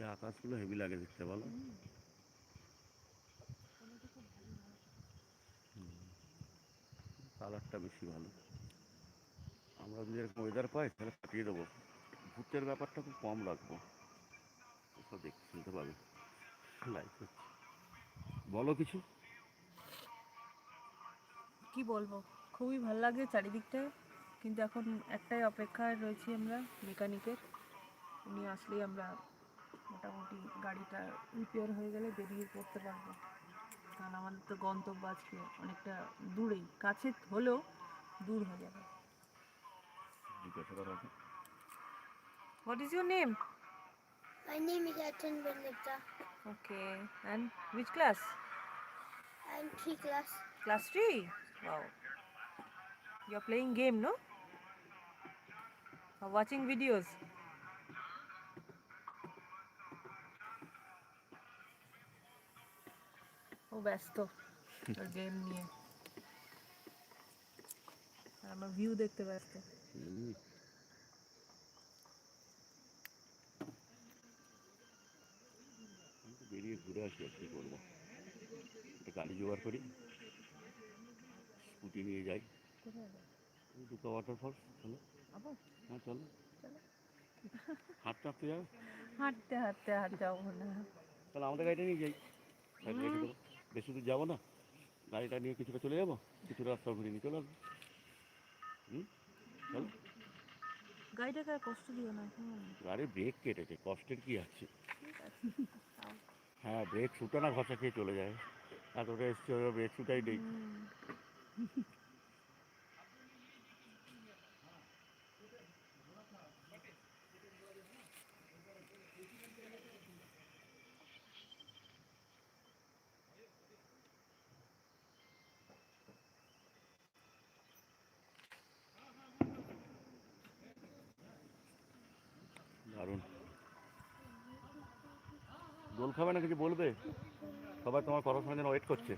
এই আকাশগুলো হেভি লাগে দেখতে, বলো। কালারটা বেশি ভালো। আমরা যদি এরকম ওয়েদার পাই, তাহলে কাটিয়ে দেবো। ভূতের ব্যাপারটা খুব কম রাখব। সব দেখ শুনতে পাবে। লাইক বলো কিছু? কি বলব? খুবই ভালো লাগে চারিদিকটায় কিন্তু এখন একটাই অপেক্ষায় রয়েছি আমরা মেকানিকের। উনি আসলেই আমরা মোটামুটি গাড়িটা রিপেয়ার হয়ে গেলে বেরিয়ে পড়তে পারব। কারণ আমাদের তো গন্তব্য আজকে অনেকটা দূরেই কাছে হলেও দূর হয়ে যাবে। আছে what is your name My name is Atan Benlipta. Okay and which class I'm three class. Class three wow you are playing game no watching videos ও ব্যস্ত গেম নিয়ে। আমার ভিউ দেখতে ব্যস্ত। বেরিয়ে ঘুরে আসি কি করব? একটা গাড়ি জোগাড় করি স্কুটি নিয়ে যাই। দুটো ওয়াটারফল চলো। হ্যাঁ চলো। হাঁটতে হাঁটতে যাবে? হাঁটতে হাঁটতে হাঁট যাব না তাহলে আমাদের গাড়িটা নিয়ে যাই। দেবো। বেশি দূর যাব না। গাড়িটা নিয়ে কিছুটা চলে যাব কিছু রাস্তা ঘুরে নিয়ে চলে আসব। হুম? চলো। গাড়িটাকে কষ্ট দিও না গাড়ি ব্রেক কেটেছে কষ্টের কি আছে। হ্যাঁ ব্রেক শুটা না ঘষা খেয়ে চলে যায়। এতটা এসছে ব্রেক শুটাই নেই। দারুণ। দোল খাবে না কিছু বলবে? সবাই তোমার কথার সঙ্গে ওয়েট করছে।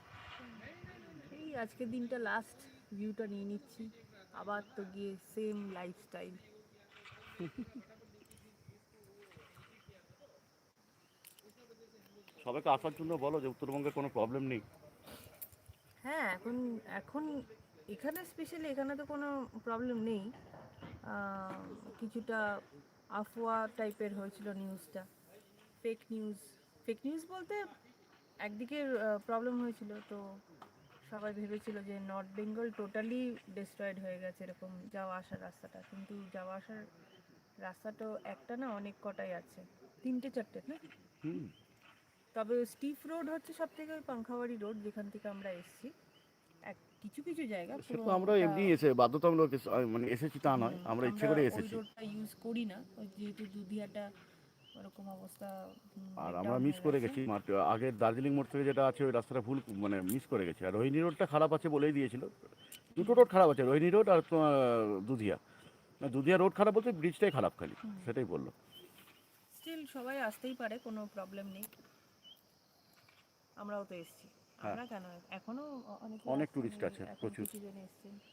এই আজকের দিনটা লাস্ট ভিউটা নিয়ে নিচ্ছি। আবার তো গিয়ে সেম লাইফস্টাইল সবাইকে আসার জন্য বলো যে উত্তরবঙ্গে কোনো প্রবলেম নেই। হ্যাঁ এখন এখন এখানে স্পেশালি এখানে তো কোনো প্রবলেম নেই। কিছুটা আফওয়া টাইপের হয়েছিল নিউজটা ফেক নিউজ ফেক নিউজ বলতে একদিকে প্রবলেম হয়েছিল তো সবাই ভেবেছিল যে নর্থ বেঙ্গল টোটালি ডিস্ট্রয়েড হয়ে গেছে এরকম যাওয়া আসার রাস্তাটা। কিন্তু যাওয়া আসার রাস্তাটা একটা না অনেক কটাই আছে। তিনটে চারটে না? তবে স্টিফ রোড হচ্ছে সব থেকে ওই পাংখাবাড়ি রোড যেখান থেকে আমরা এসেছি। কিছু কিছু জায়গা সে তো আমরা এমনি এসে বাধ্যতামূলক এসে- মানে এসেছি তা নয়। আমরা ইচ্ছে করে এসেছি। রোডটা ইউজ করি না। ওই যেহেতু দুধিয়াটা ওরকম অবস্থা আর breakdown আমরা মিস হয়ে করে গেছি মাঠ- আগের দার্জিলিং মোড় থেকে যেটা আছে ওই রাস্তাটা ভুল মানে মিস করে গেছি। আর রোহিণী রোডটা খারাপ আছে বলেই দিয়েছিল। দুটো রোড খারাপ আছে রোহিণী রোড আর তোমার দুধিয়া। না দুধিয়া রোড খারাপ বলতে ব্রিজটাই খারাপ খালি সেটাই বলল। স্টিল সবাই আসতেই পারে কোনো প্রবলেম নেই। আমরাও তো এসেছি। আমরা কেন? এখনও অনেক টুরিস্ট আছে, প্রচুর।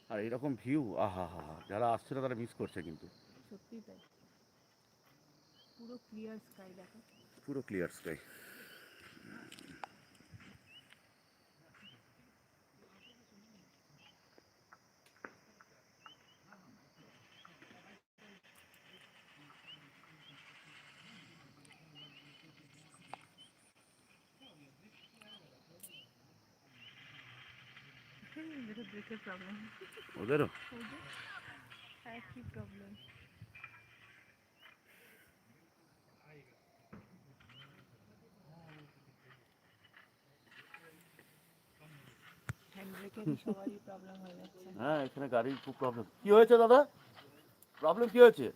আর এরকম ভিউ আহা হা হা যারা আসছে না তারা মিস করছে কিন্তু। তাই। পুরো ক্লিয়ার স্কাই দেখো। পুরো ক্লিয়ার স্কাই ওদেরও? হয়ে, এখানে গাড়ির খুব প্রবলেম হয়েছে দাদা? প্রবলেম কি হয়েছে?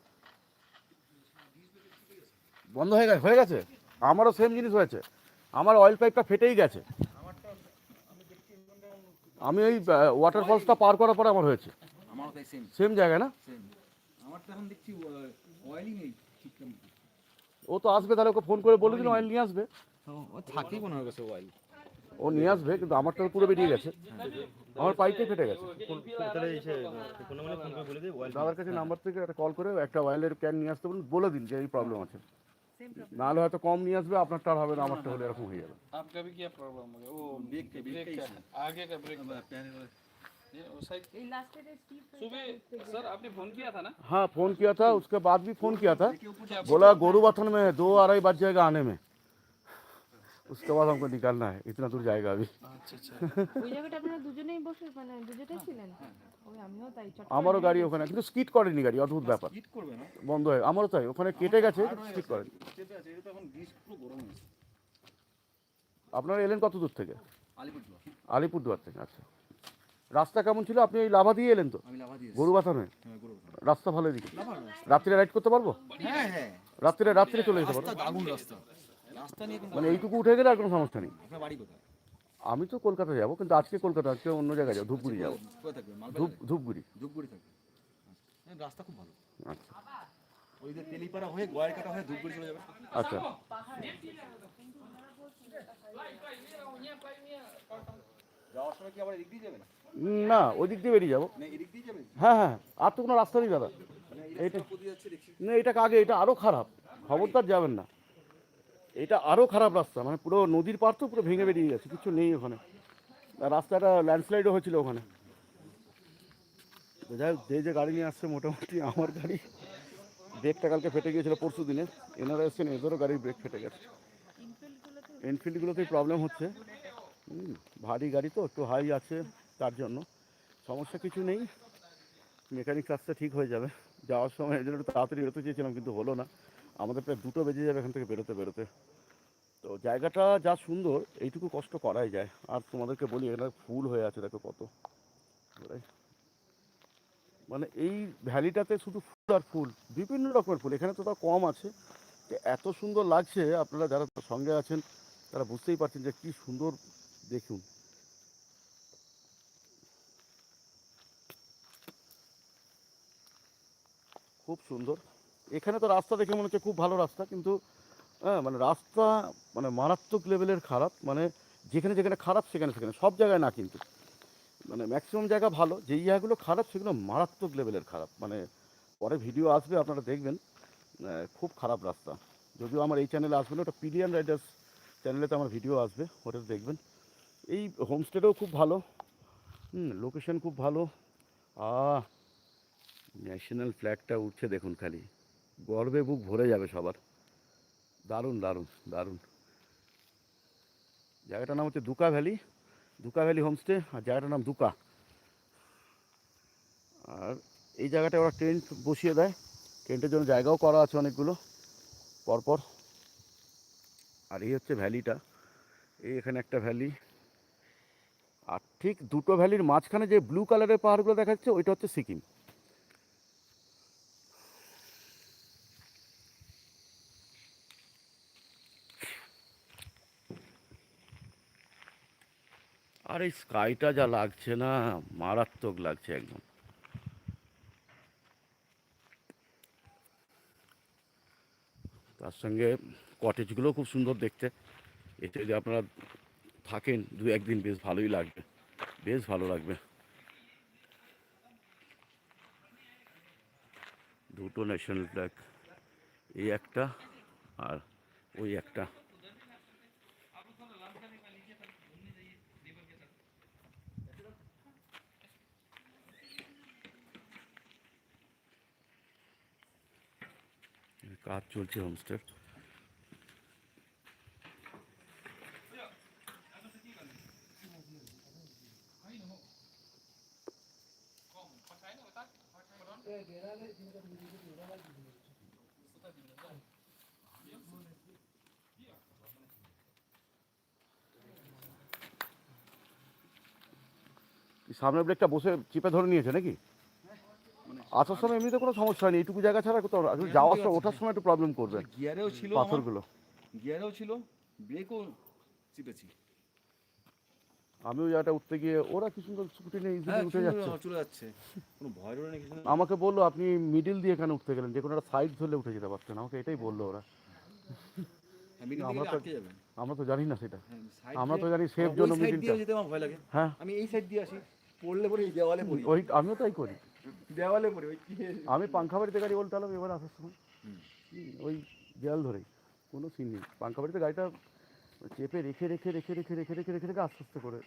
বন্ধ হয়ে গেছে? হয়ে গেছে? আমারও সেম জিনিস হয়েছে। আমার অয়েল পাইপটা ফেটেই গেছে। আমি ওই ওয়াটার ফলসটা পার করার পরে আমার হয়েছে। আমারও তাই সেম সেম জায়গায় না? সেম আমার তো এখন দেখছি অয়েলই নেই ঠিকঠাক ও তো আসবে তাহলে ওকে ফোন করে বলে দিন অয়েল নিয়ে আসবে। ও থাকেই মনে হয় গেছে অয়েল ও নিয়ে আসবে কিন্তু আমারটা পুরো বেরিয়ে গেছে। আমার পাইপটাই ফেটে গেছে। দাদার কাছে নাম্বার থেকে একটা কল করে একটা অয়েলের ক্যান নিয়ে আসতে বলুন বলে দিন যে এই প্রবলেম আছে। নাহলে হয়তো কম নিয়ে আসবে আপনারটা আর হবে না আমারটা হলে এরকম হয়ে যাবে आपका भी क्या प्रॉब्लम हो गया वो ब्रेक के- ब्रेक ब्रेक का का issue। आगे का ब्रेक ये वो साइड এই লাস্টের স্টিপ सुबह सर आपने फोन किया था ना हाँ फोन किया था उसके बाद भी फोन किया था क्या बोला गोरूबाथन में है दो अढ़ाई बज जाएगा आने में उसके बाद हमको निकालना है इतना दूर जाएगा अभी अच्छा अच्छा ওই জায়গাটা আপনারা দুজনেই বসে মানে দুজনেই ছিলেন ওই আমিও তাই চট করে আমারও গাড়ি ওখানে কিন্তু স্কিট করেনি গাড়ি অদ্ভুত ব্যাপার হিট করবে না বন্ধ হয়ে আমারও তাই ওখানে কেটে গেছে স্কিট করেনি চেপে আছে এটা তো এখন গ্রিস পুরো গরম হয়েছে আপনারা এলেন কত দূর থেকে আলিপুরদুয়ার আলিপুরদুয়ার থেকে আচ্ছা রাস্তা কেমন ছিল আপনি ওই লাভা দিয়ে এলেন তো আমি লাভা দিয়েছি গরুবাথন হয়ে হ্যাঁ গরম রাস্তা ভালো দিকে লাভা রাস্তা রাত্রে রাইড করতে পারবো হ্যাঁ হ্যাঁ রাত্রে রাত্রে চলে যেতে পারবো মানে এইটুকু উঠে গেলে আর কোনো সমস্যা নেই। আমি তো কলকাতা যাব কিন্তু আজকে কলকাতা আজকে অন্য জায়গায় যাব ধূপগুড়ি যাব। ধূপ ধূপগুড়ি। ধূপগুড়ি থাকবে হ্যাঁ রাস্তা খুব ভালো। আচ্ছা। ওই যে তেলিপাড়া হয়ে হয়ে ধূপগুড়ি চলে যাবে আচ্ছা। না ওই দিক দিয়ে বেরিয়ে যাব। হ্যাঁ হ্যাঁ আর তো কোনো রাস্তা নেই দাদা। মানে এইটা- দেখছি। না এটা আগে এটা আরও খারাপ। খবরদার যাবেন না। এটা আরও খারাপ রাস্তা মানে পুরো নদীর পার তো পুরো ভেঙে বেরিয়ে গেছে কিছু নেই ওখানে। রাস্তাটা ল্যান্ডস্লাইডও হয়েছিল ওখানে। যাই হোক, যে যে গাড়ি নিয়ে আসছে মোটামুটি আমার গাড়ি ব্রেকটা কালকে ফেটে গিয়েছিল পরশু দিনে। এনারা এসছেন এদেরও গাড়ির ব্রেক ফেটে গেছে। এনফিল্ডগুলোতেই প্রবলেম হচ্ছে। ভারী গাড়ি তো একটু হাই আছে তার জন্য। সমস্যা কিছু নেই। মেকানিক আসতে ঠিক হয়ে যাবে। যাওয়ার সময় জন্য একটু তাড়াতাড়ি বেরোতে চেয়েছিলাম কিন্তু হলো না। আমাদের প্রায় দুটো বেজে যাবে এখান থেকে বেরোতে বেরোতে। তো জায়গাটা যা সুন্দর, এইটুকু কষ্ট করাই যায়। আর তোমাদেরকে বলি, এখানে ফুল হয়ে আছে, দেখো কত। মানে এই ভ্যালিটাতে শুধু ফুল আর ফুল, বিভিন্ন রকমের ফুল। এখানে তো তা কম আছে। এত সুন্দর লাগছে, আপনারা যারা সঙ্গে আছেন, তারা বুঝতেই পারছেন যে কি সুন্দর। দেখুন। খুব সুন্দর। এখানে তো রাস্তা দেখে মনে হচ্ছে খুব ভালো রাস্তা, কিন্তু হ্যাঁ মানে রাস্তা মানে মারাত্মক লেভেলের খারাপ মানে যেখানে যেখানে খারাপ সেখানে সেখানে, সব জায়গায় না কিন্তু। মানে ম্যাক্সিমাম জায়গা ভালো যেই জায়গাগুলো খারাপ সেগুলো মারাত্মক লেভেলের খারাপ মানে পরে ভিডিও আসবে, আপনারা দেখবেন খুব খারাপ রাস্তা। যদিও আমার এই চ্যানেলে আসবে না, ওটা পিডিয়ান রাইডার্স চ্যানেলেতে আমার ভিডিও আসবে, ওটা দেখবেন। এই হোমস্টেটাও খুব ভালো, হুম লোকেশন খুব ভালো। আহ ন্যাশনাল ফ্ল্যাগটা উঠছে দেখুন খালি। গর্বে বুক ভরে যাবে সবার। দারুণ দারুণ দারুণ। জায়গাটার নাম হচ্ছে Duka valley. Duka valley homestay, আর জায়গাটার নাম দুকা। আর এই জায়গাটায় ওরা টেন্ট বসিয়ে দেয়। টেন্টের জন্য জায়গাও করা আছে অনেকগুলো, পরপর। আর এই হচ্ছে ভ্যালিটা। এই এখানে একটা ভ্যালি। আর ঠিক দুটো ভ্যালির মাঝখানে যে ব্লু কালারের পাহাড়গুলো দেখা যাচ্ছে, ওইটা হচ্ছে সিকিম। আর এই স্কাইটা যা লাগছে না, মারাত্মক লাগছে একদম। তার সঙ্গে কটেজগুলো খুব সুন্দর দেখতে। এতে যদি আপনারা থাকেন, দু একদিন বেশ ভালোই লাগবে, বেশ ভালো লাগবে। দুটো ন্যাশনাল ফ্ল্যাগ এই একটা আর ওই একটা। কাজ চলছে হোমস্টে সামনের ব্রেকটা বসে চিপে ধরে নিয়েছে নাকি? আসার সময় এমনিতে কোনো সমস্যা হয়নি এইটুকু জায়গা ছাড়া কোথাও না। আসলে যাওয়ার সময় ওঠার সময় একটু প্রবলেম করবে গিয়ারেও ছিল পাথরগুলো। গিয়ারেও ছিল ব্রেকও চিপেছি। আমি ওই জায়গাটা উঠতে গিয়ে ওরা কি সুন্দর স্কুটি নিয়ে easily হ্যাঁ উঠে যাচ্ছে। চলে যাচ্ছে। কোনো ভয় রয়ে নেই কিছু। আমাকে বলল আপনি মিডিল দিয়ে এখানে উঠতে গেলেন যে কোনো একটা সাইড ধরলে উঠে যেতে পারতেন। আমাকে এটাই বলল ওরা। হ্যাঁ আমরা তো- আমরা তো জানি না সেটা। হ্যাঁ আমরা তো জানি সেফ জন্য মিডিলটা ভয় লাগে। হ্যাঁ। আমি এই সাইড দিয়ে আসি পড়লে পরে এই দেওয়ালে পড়ি। ওই আমিও তাই করি। দেওয়ালে পড়ি ওই আমি পাংখা বাড়িতে গাড়ি বলতে এবার আসার সময়। ওই দেয়াল ধরেই কোনো সিন নেই। পাঙ্কা বাড়িতে গাড়িটা চেপে রেখে রেখে রেখে রেখে রেখে রেখে রেখে রেখে আস্তে আস্তে করে।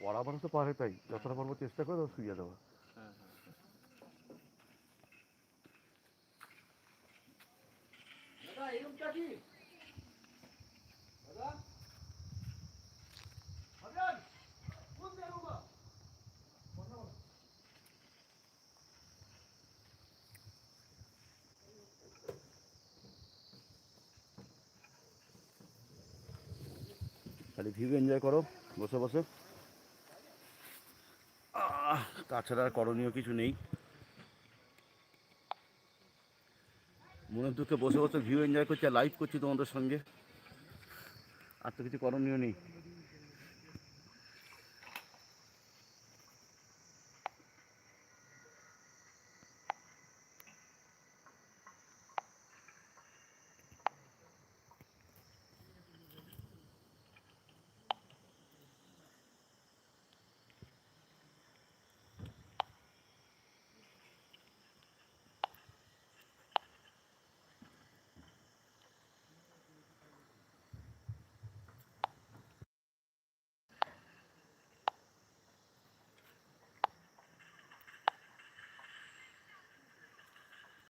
পড়া মানুষ তো পারে তাই যতটা পারব চেষ্টা করে শুয়ে দেওয়া। খালি ভিউ এনজয় করো, বসে বসে। তাছাড়া আর করণীয় কিছু নেই। মনের দুঃখে বসে বসে ভিউ এনজয় করছি আর লাইভ করছি তোমাদের সঙ্গে। আর তো কিছু করণীয় নেই।